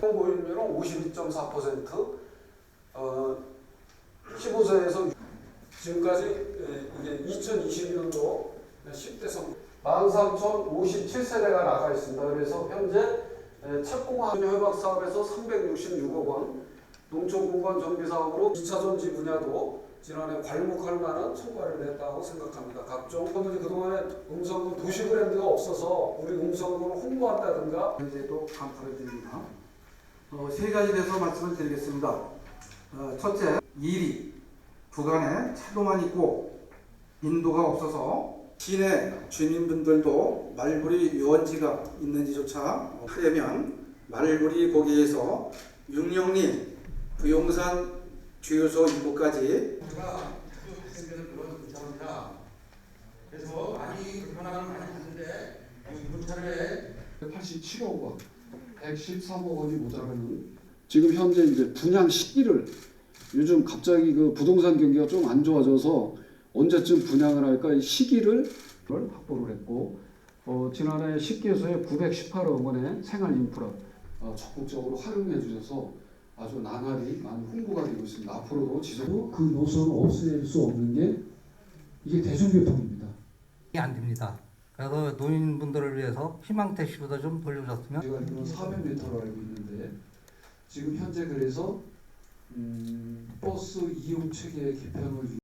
고임률은 52.4%, 어, 15세에서 지금까지 에, 이게 2020년도 10대 선 13,057세대가 나가 있습니다. 그래서 현재 에, 착공한 협약 사업에서 366억 원, 농촌 공간 정비 사업으로 2차 전지 분야도 지난해 괄목할 만한 성과를 냈다고 생각합니다. 각종 그동안에 음성 군 도시 브랜드가 없어서 우리 음성군을 홍보한다든가 현재도 간파를 드립니다. 어, 세 가지 대해서 말씀을 드리겠습니다. 어, 첫째, 일이 구간에 차도만 있고 인도가 없어서 시내 주민분들도 말벌이 유원지가 있는지조차 하려면 말벌이 거기에서 육령리 부용산 주유소 입구까지 제가 그런. 그래서 많이 많 이 갖는데 이 문자를 87억 원, 113억 원이 모자라는 지금 현재 이제 분양 시기를 요즘 갑자기 그 부동산 경기가 좀 안 좋아져서 언제쯤 분양을 할까 이 시기를 확보를 했고 어, 지난해 10개소에 918억 원의 생활 인프라 어, 적극적으로 활용해 주셔서 아주 나날이 많이 홍보가 되고 있습니다. 앞으로도 지속 그 노선을 없앨 수 없는 게 이게 대중교통입니다. 안 됩니다. 그래서 노인분들을 위해서 희망 택시보다 좀 돌려줬으면. 제가 알기로는 400m로 알고 있는데 지금 현재 그래서 음, 버스 이용 체계 개편을